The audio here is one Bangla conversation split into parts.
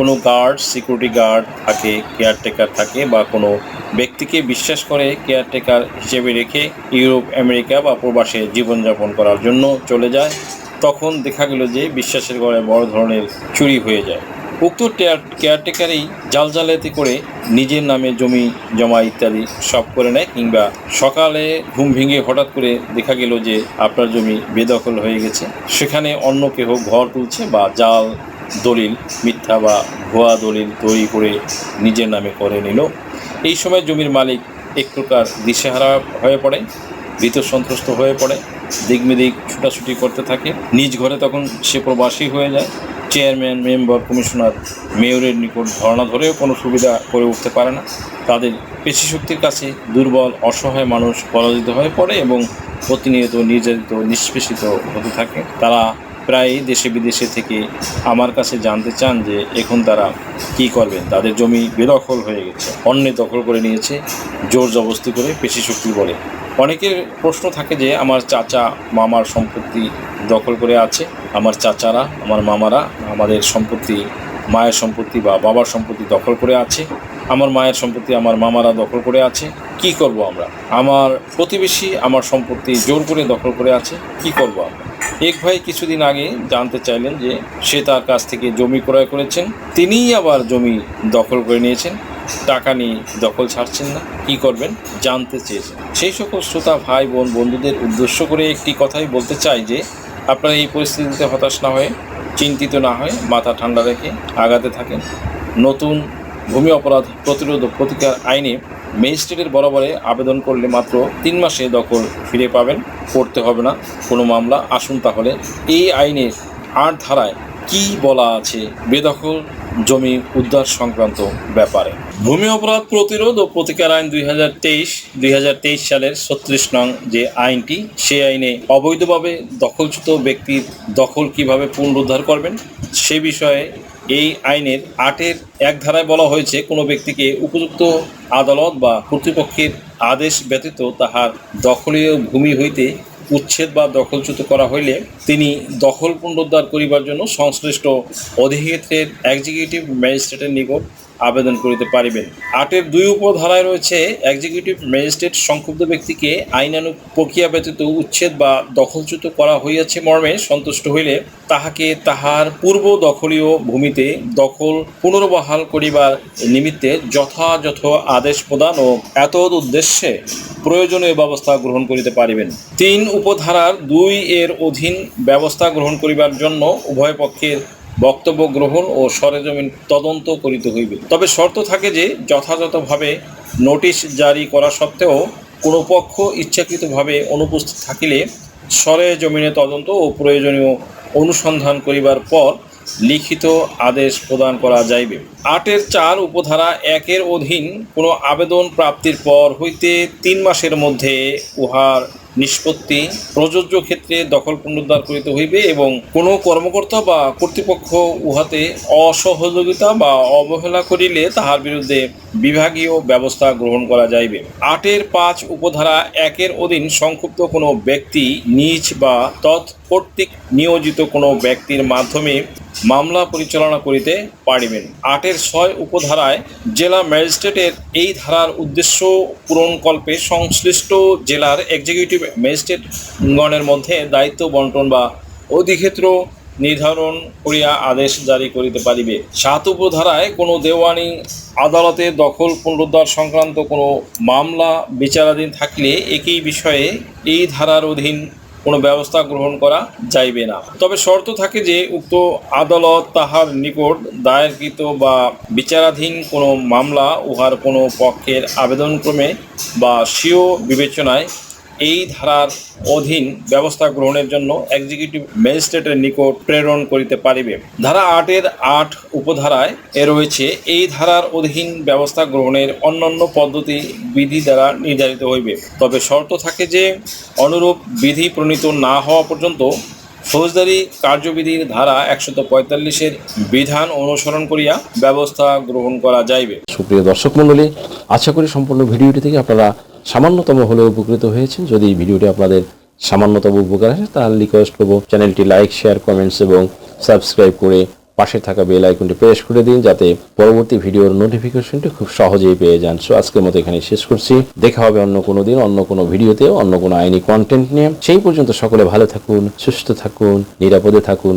কোনো গার্ড সিকিউরিটি গার্ড থাকে কেয়ারটেকার থাকে বা কোনো ব্যক্তিকে বিশ্বাস করে কেয়ারটেকার হিসেবে রেখে ইউরোপ, আমেরিকা বা প্রবাসে জীবনযাপন করার জন্য চলে যায়, তখন দেখা গেল যে বিশ্বাসের গড়ে বড় ধরনের চুরি হয়ে যায়। উক্ত কেয়ারটেকারই জালজালাতি করে নিজের নামে জমি জমা ইত্যাদি সব করে নেয় কিংবা সকালে ঘুম ভেঙে হঠাৎ করে দেখা গেল যে আপনার জমি বেদখল হয়ে গেছে। সেখানে অন্য কেহ ঘর তুলছে বা জাল দলিল, মিথ্যা বা ভুয়া দলিল তৈরি করে নিজের নামে করে নিল। এই সময় জমির মালিক এক প্রকার দিশেহারা হয়ে পড়ে, ভীত সন্ত্রস্ত হয়ে পড়ে দিকমিদিক ছুটাছুটি করতে থাকে। নিজ ঘরে তখন সে প্রবাসী হয়ে যায়। চেয়ারম্যান, মেম্বার, কমিশনার মেয়রের নিকট ধর্ণা ধরেও কোনো সুবিধা করে উঠতে পারে না। তাদের পেশি শক্তির কাছে দুর্বল, অসহায় মানুষ পরাজিত হয়ে পড়ে এবং প্রতিনিয়ত নির্যাতিত, নিষ্পেষিত হতে থাকে। তারা প্রায় দেশে বিদেশে থেকে আমার কাছে জানতে চান যে এখন তারা কি করবেন। তাদের জমি বেদখল হয়ে গেছে। অন্যে দখল করে নিয়েছে, জোর জবস্তি করে পেশি শক্তি বলে। অনেকের প্রশ্ন থাকে যে, আমার চাচা মামার সম্পত্তি দখল করে আছে, আমার চাচারা, আমার মামারা, আমাদের সম্পত্তি, মায়ের সম্পত্তি বা বাবার সম্পত্তি দখল করে আছে, আমার মায়ের সম্পত্তি, আমার মামারা দখল করে আছে, কি করব আমরা? আমার প্রতিবেশী আমার সম্পত্তি জোর করে দখল করে আছে, কি করব আমরা? এক ভাই কিছুদিন আগে জানতে চাইলেন যে সে তার কাছ থেকে জমি ক্রয় করেছেন, তিনিই আবার জমি দখল করে নিয়েছেন। টাকা নিয়ে দখল ছাড়ছেন না, কি করবেন জানতে চেয়েছেন। সেই সকল শ্রোতা, ভাই, বোন, বন্ধুদের উদ্দেশ্য করে একটি কথাই বলতে চাই যে, আপনারা এই পরিস্থিতিতে হতাশ না হয়ে, চিন্তিত না হয়ে মাথা ঠান্ডা রেখে আগাতে থাকেন। নতুন ভূমি অপরাধ প্রতিরোধ প্রতিকার আইনে ম্যাজিস্ট্রেটের বরাবরে আবেদন করলে মাত্র তিন মাসে দখল ফিরে পাবেন। করতে হবে না কোনো মামলা। আসুন তাহলে এই আইনের আট ধারায় কি বলা আছে? বেদখল, জমি উদ্ধার সংক্রান্ত ব্যাপারে। ভূমি অপরাধ প্রতিরোধ ও প্রতিকার আইন দুই হাজার তেইশ, দুই হাজার তেইশ সালের ছত্রিশ নং যে আইনটি সেই আইনে অবৈধভাবে দখলচ্যুত ব্যক্তির দখল কীভাবে পুনরুদ্ধার করবেন, সে বিষয়ে এই আইনের আটের এক ধারায় বলা হয়েছে, কোনো ব্যক্তিকে উপযুক্ত আদালত বা কর্তৃপক্ষের আদেশ ব্যতীত তাহার দখলীয় ভূমি হইতে উচ্ছেদ বা দখলচ্যুত করা হইলে তিনি দখল পুনরুদ্ধার করিবার জন্য সংশ্লিষ্ট অধিক্ষেত্রের এক্সিকিউটিভ ম্যাজিস্ট্রেটের নিকট আবেদন করিতে পারিবেন। আটের দুই উপধারায় রয়েছে এক্সিকিউটিভ ম্যাজিস্ট্রেট সংক্ষুব্ধ ব্যক্তিকে আইনানুগ প্রক্রিয়া ব্যতীত উচ্ছেদ বা দখলচ্যুত করা হইয়াছে মর্মে সন্তুষ্ট হইলে তাহাকে তাহার পূর্ব দখলীয় ভূমিতে দখল পুনর্বহাল করিবার নিমিত্তে যথাযথ আদেশ প্রদান ও এতদ উদ্দেশ্যে প্রয়োজনীয় ব্যবস্থা গ্রহণ করিতে পারিবেন। তিন উপধারার দুই এর অধীন ব্যবস্থা গ্রহণ করিবার জন্য উভয় পক্ষের বক্তব্য গ্রহণ ও সরেজমিন তদন্ত করিতে হইবে। তবে শর্ত থাকে যে, যথাযথভাবে নোটিশ জারি করা সত্ত্বেও কোনো পক্ষ ইচ্ছাকৃতভাবে অনুপস্থিত থাকিলে সরেজমিনে তদন্ত ও প্রয়োজনীয় অনুসন্ধান করিবার পর লিখিত আদেশ প্রদান করা যাইবে। আটের চার উপধারা একের অধীন কোনো আবেদন প্রাপ্তির পর হইতে তিন মাসের মধ্যে উহার নিষ্পত্তি প্রযোজ্য ক্ষেত্রে দখল পুনরুদ্ধার করিতে হইবে এবং কোনো কর্মকর্তা বা কর্তৃপক্ষ উহাতে অসহযোগিতা বা অবহেলা করিলে তাহার বিরুদ্ধে বিভাগীয় ব্যবস্থা গ্রহণ করা যাইবে। আটের পাঁচ উপধারা একের অধীন সংক্ষুব্ধ কোনো ব্যক্তি নিজ বা তৎকর্তৃক নিয়োজিত কোনো ব্যক্তির মাধ্যমে মামলা পরিচালনা করিতে পারিবেন। আটের ছয় উপধারায় জেলা ম্যাজিস্ট্রেটের এই ধারার উদ্দেশ্য পূরণকল্পে সংশ্লিষ্ট জেলার এক্সিকিউটিভ ম্যাজিস্ট্রেটগণের মধ্যে দায়িত্ব বন্টন বা অধিক্ষেত্র নির্ধারণ করিয়া আদেশ জারি করিতে পারিবে। সাত উপধারায় কোনো দেওয়ানি আদালতে দখল পুনরুদ্ধার সংক্রান্ত কোনো মামলা বিচারাধীন থাকলে একই বিষয়ে এই ধারার অধীন কোনো ব্যবস্থা গ্রহণ করা যাইবে না। তবে শর্ত থাকে যে, উক্ত আদালত তাহার নিকট দায়েরকৃত বা বিচারাধীন কোনো মামলা উহার কোনো পক্ষের আবেদনক্রমে বা স্বীয় বিবেচনায় এই ধারার অধীন ব্যবস্থা গ্রহণের জন্য এক্সিকিউটিভ ম্যাজিস্ট্রেটের নিকট প্রেরণ করিতে পারিবে। ধারা আটের আট উপধারায় এ রয়েছে, এই ধারার অধীন ব্যবস্থা গ্রহণের অন্যান্য পদ্ধতি বিধি দ্বারা নির্ধারিত হইবে। তবে শর্ত থাকে যে, অনুরূপ বিধি প্রণীত না হওয়া পর্যন্ত ফৌজদারি কার্যবিধির ধারা একশত পঁয়তাল্লিশের বিধান অনুসরণ করিয়া ব্যবস্থা গ্রহণ করা যাইবে। সুপ্রিয় দর্শক মণ্ডলী, আশা করি সম্পূর্ণ ভিডিওটি থেকে আপনারা সামান্যতম হলেও উপকৃত হয়েছেন। যদি এই ভিডিওটি আপনাদের সামান্যতম উপকার আসে, তাহলে রিকোয়েস্ট করব চ্যানেলটি লাইক শেয়ার কমেন্টস এবং সাবস্ক্রাইব করে পাশে থাকা বেল আইকনটি প্রেস করে দিন, যাতে পরবর্তী ভিডিওর নোটিফিকেশনটি খুব সহজেই পেয়ে যান। সো আজকের মতো এখানে শেষ করছি। দেখা হবে অন্য কোনো দিন, অন্য কোনো ভিডিওতে, অন্য কোনো আইনি কন্টেন্ট নিয়ে। সেই পর্যন্ত সকলে ভালো থাকুন, সুস্থ থাকুন, নিরাপদে থাকুন।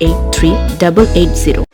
Eight three double eight zero.